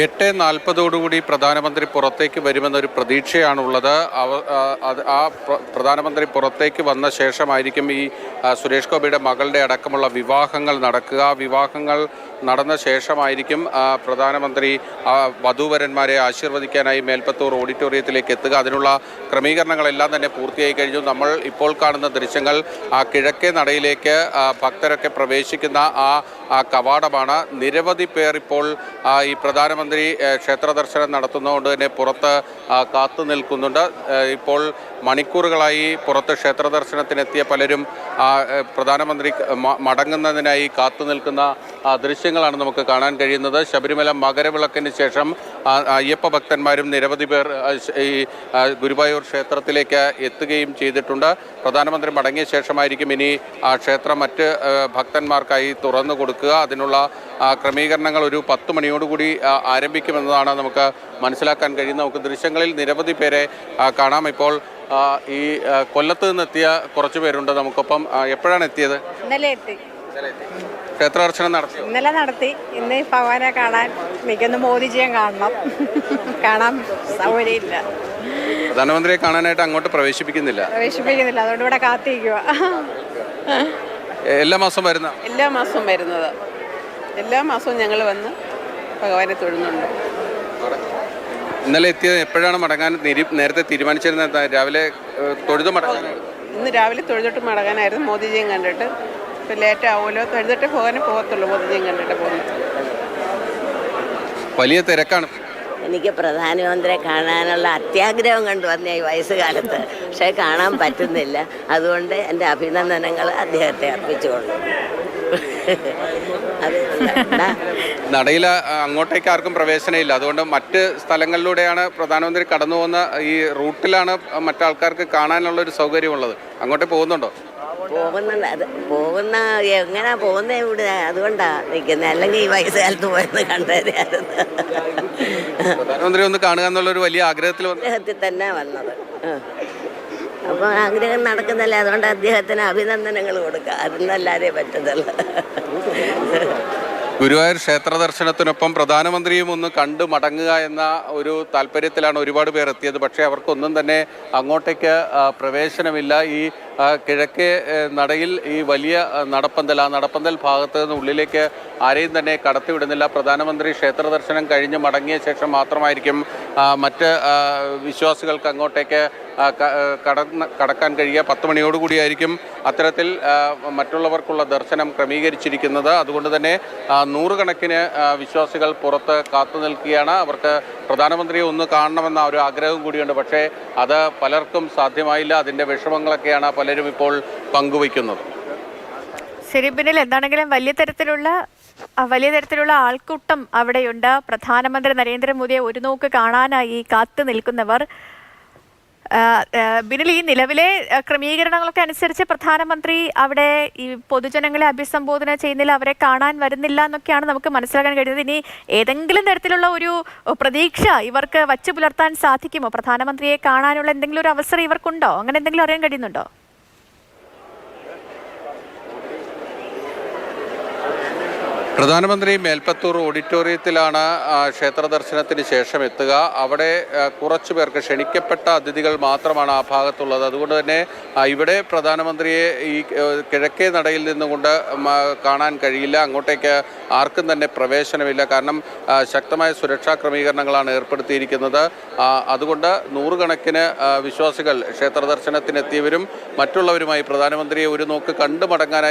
എട്ട് നാൽപ്പതോടുകൂടി പ്രധാനമന്ത്രി പുറത്തേക്ക് വരുമെന്നൊരു പ്രതീക്ഷയാണുള്ളത്. ആ പ്രധാനമന്ത്രി പുറത്തേക്ക് വന്ന ശേഷമായിരിക്കും ഈ സുരേഷ് ഗോപിയുടെ മകളുടെ അടക്കമുള്ള വിവാഹങ്ങൾ നടക്കുക. വിവാഹങ്ങൾ നടന്ന ശേഷമായിരിക്കും പ്രധാനമന്ത്രി വധൂവരന്മാരെ ആശീർവദിക്കാനായി മേൽപ്പത്തൂർ ഓഡിറ്റോറിയത്തിലേക്ക് എത്തുക. അതിനുള്ള ക്രമീകരണങ്ങളെല്ലാം തന്നെ പൂർത്തിയായി കഴിഞ്ഞു. നമ്മൾ ഇപ്പോൾ കാണുന്ന ദൃശ്യങ്ങൾ ആ കിഴക്കേ നടയിലേക്ക് ഭക്തരൊക്കെ പ്രവേശിക്കുന്ന ആ കവാടമാണ്. നിരവധി പേർ ഇപ്പോൾ ഈ പ്രധാനമന്ത്രി ക്ഷേത്ര ദർശനം നടത്തുന്നതുകൊണ്ട് തന്നെ പുറത്ത് കാത്തു നിൽക്കുന്നുണ്ട്. ഇപ്പോൾ മണിക്കൂറുകളായി പുറത്ത് ക്ഷേത്ര ദർശനത്തിനെത്തിയ പലരും പ്രധാനമന്ത്രി മടങ്ങുന്നതിനായി കാത്തു നിൽക്കുന്ന ആ, ദൃശ്യങ്ങളാണ് നമുക്ക് കാണാൻ കഴിയുന്നത്. ശബരിമല മകരവിളക്കിന് ശേഷം അയ്യപ്പ ഭക്തന്മാരും നിരവധി പേർ ഈ ഗുരുവായൂർ ക്ഷേത്രത്തിലേക്ക് എത്തുകയും ചെയ്തിട്ടുണ്ട്. പ്രധാനമന്ത്രി മടങ്ങിയ ശേഷമായിരിക്കും ഇനി ആ ക്ഷേത്രം മറ്റ് ഭക്തന്മാർക്കായി തുറന്നു കൊടുക്കുക. അതിനുള്ള ക്രമീകരണങ്ങൾ ഒരു പത്ത് മണിയോടുകൂടി ആരംഭിക്കുമെന്നതാണ് നമുക്ക് മനസ്സിലാക്കാൻ കഴിയുന്നത്. നമുക്ക് ദൃശ്യങ്ങളിൽ നിരവധി പേരെ കാണാം. ഇപ്പോൾ ഈ കൊല്ലത്ത് നിന്നെത്തിയ കുറച്ച് പേരുണ്ട് നമുക്കൊപ്പം. എപ്പോഴാണ് എത്തിയത്? ഇന്നലെ എത്തി. ക്ഷേത്ര നടത്തി? ഇന്നലെ നടത്തി. ഇന്ന് ഈ ഭഗവാനെ കാണാൻ മികന്ന് മോദിജിയെ കാണണം. കാണാൻ സൗകര്യമില്ല. പ്രധാനമന്ത്രിയെ കാണാനായിട്ട് അങ്ങോട്ട് പ്രവേശിപ്പിക്കുന്നില്ല. പ്രവേശിപ്പിക്കുന്നില്ല. അതുകൊണ്ട് ഇവിടെ കാത്തിരിക്കുക എല്ലാ മാസം വരുന്ന? എല്ലാ മാസവും വരുന്നത്. എല്ലാ മാസവും ഞങ്ങൾ വന്ന് ഭഗവാനെ തൊഴുന്നുണ്ട്. ഇന്നലെ എത്തിയത് എപ്പോഴാണ് മടങ്ങാൻ നേരത്തെ തീരുമാനിച്ചിരുന്നത്? രാവിലെ തൊഴുത് മടങ്ങാൻ ഇന്ന് രാവിലെ തൊഴുതിട്ട് മടങ്ങാനായിരുന്നു മോദിജിയും കണ്ടിട്ട്. ഇപ്പം ലേറ്റ് ആവുമല്ലോ. തൊഴുതിട്ട് പോകാനേ പോകത്തുള്ളൂ മോദിജിയും കണ്ടിട്ട് പോകുന്നത്. വലിയ തിരക്കാണ്. എനിക്ക് പ്രധാനമന്ത്രിയെ കാണാനുള്ള അത്യാഗ്രഹം കണ്ടു വന്ന ഈ വയസ്സുകാലത്ത്. പക്ഷേ കാണാൻ പറ്റുന്നില്ല. അതുകൊണ്ട് എന്റെ അഭിനന്ദനങ്ങൾ അദ്ദേഹത്തെ അർപ്പിച്ചുകൊള്ളു? നടയിൽ അങ്ങോട്ടേക്ക് ആർക്കും പ്രവേശനമില്ല അതുകൊണ്ട് മറ്റ് സ്ഥലങ്ങളിലൂടെയാണ് പ്രധാനമന്ത്രി കടന്നു പോകുന്ന ഈ റൂട്ടിലാണ് മറ്റാൾക്കാർക്ക് കാണാനുള്ള ഒരു സൗകര്യമുള്ളത്. അങ്ങോട്ടേ പോകുന്നുണ്ടോ? പോകുന്നുണ്ട് അത് പോകുന്ന എങ്ങനെയാ പോകുന്ന ഇവിടെ? അതുകൊണ്ടാ നിൽക്കുന്നത് അല്ലെങ്കിൽ ഈ വയസ്സുകാലത്ത് പോയെന്ന് പ്രധാനമന്ത്രി ഒന്ന് കാണുക എന്നുള്ള ഒരു വലിയ ആഗ്രഹത്തിൽ അദ്ദേഹത്തിൽ തന്നെ വന്നത്. അപ്പോൾ ആഗ്രഹം നടക്കുന്നല്ലേ? അതുകൊണ്ട് അദ്ദേഹത്തിന് അഭിനന്ദനങ്ങൾ കൊടുക്കുക. അതൊന്നല്ലാതെ പറ്റത്തുള്ളൂ ഗുരുവായൂർ ക്ഷേത്ര ദർശനത്തിനൊപ്പം പ്രധാനമന്ത്രിയും ഒന്ന് കണ്ടു മടങ്ങുക എന്ന ഒരു താല്പര്യത്തിലാണ് ഒരുപാട് പേർ എത്തിയത്. പക്ഷേ അവർക്കൊന്നും തന്നെ അങ്ങോട്ടേക്ക് പ്രവേശനമില്ല. ഈ കിഴക്കേ നടയിൽ ഈ വലിയ നടപ്പന്തൽ ആ നടപ്പന്തൽ ഭാഗത്ത് നിന്ന് ഉള്ളിലേക്ക് ആരെയും തന്നെ കടത്തിവിടുന്നില്ല. പ്രധാനമന്ത്രി ക്ഷേത്ര ദർശനം കഴിഞ്ഞ് മടങ്ങിയ ശേഷം മാത്രമായിരിക്കും മറ്റ് വിശ്വാസികൾക്ക് അങ്ങോട്ടേക്ക് കട കടക്കാൻ കഴിയുക. പത്ത് മണിയോടുകൂടിയായിരിക്കും അത്തരത്തിൽ മറ്റുള്ളവർക്കുള്ള ദർശനം ക്രമീകരിച്ചിരിക്കുന്നത്. അതുകൊണ്ട് തന്നെ നൂറുകണക്കിന് വിശ്വാസികൾ പുറത്ത് കാത്തു നിൽക്കുകയാണ്. അവർക്ക് പ്രധാനമന്ത്രിയെ ഒന്ന് കാണണമെന്ന ഒരു ആഗ്രഹം കൂടിയുണ്ട്. പക്ഷേ അത് പലർക്കും സാധ്യമായില്ല. അതിന്റെ വിഷമങ്ങളൊക്കെയാണ് പലരും ഇപ്പോൾ പങ്കുവയ്ക്കുന്നത്. ശരി ബിനിൽ എന്താണെങ്കിലും വലിയ തരത്തിലുള്ള വലിയ തരത്തിലുള്ള ആൾക്കൂട്ടം അവിടെയുണ്ട്. പ്രധാനമന്ത്രി നരേന്ദ്രമോദിയെ ഒരു നോക്ക് കാണാനായി കാത്തു നിൽക്കുന്നവർ. ബിനിൽ ഈ നിലവിലെ ക്രമീകരണങ്ങളൊക്കെ അനുസരിച്ച് പ്രധാനമന്ത്രി അവിടെ ഈ പൊതുജനങ്ങളെ അഭിസംബോധന ചെയ്യുന്നില്ല അവരെ കാണാൻ വരുന്നില്ല എന്നൊക്കെയാണ് നമുക്ക് മനസ്സിലാക്കാൻ കഴിയുന്നത്. ഇനി ഏതെങ്കിലും തരത്തിലുള്ള ഒരു പ്രതീക്ഷ ഇവർക്ക് വച്ചു പുലർത്താൻ സാധിക്കുമോ? പ്രധാനമന്ത്രിയെ കാണാനുള്ള എന്തെങ്കിലും ഒരു അവസരം ഇവർക്കുണ്ടോ? അങ്ങനെ എന്തെങ്കിലും അറിയാൻ കഴിയുന്നുണ്ടോ? പ്രധാനമന്ത്രി മേൽപ്പത്തൂർ ഓഡിറ്റോറിയത്തിലാണ് ക്ഷേത്ര ദർശനത്തിന് ശേഷം എത്തുക. അവിടെ കുറച്ചു പേർക്ക് ക്ഷണിക്കപ്പെട്ട അതിഥികൾ മാത്രമാണ് ആ ഭാഗത്തുള്ളത്. അതുകൊണ്ട് തന്നെ ഇവിടെ പ്രധാനമന്ത്രിയെ ഈ കിഴക്കേ നടയിൽ നിന്നുകൊണ്ട് കാണാൻ കഴിയില്ല. അങ്ങോട്ടേക്ക് ആർക്കും തന്നെ പ്രവേശനമില്ല. കാരണം ശക്തമായ സുരക്ഷാ ക്രമീകരണങ്ങളാണ് ഏർപ്പെടുത്തിയിരിക്കുന്നത്. അതുകൊണ്ട് നൂറുകണക്കിന് വിശ്വാസികൾ ക്ഷേത്ര ദർശനത്തിനെത്തിയവരും മറ്റുള്ളവരുമായി പ്രധാനമന്ത്രിയെ ഒരു നോക്ക് കണ്ടു മടങ്ങാനായി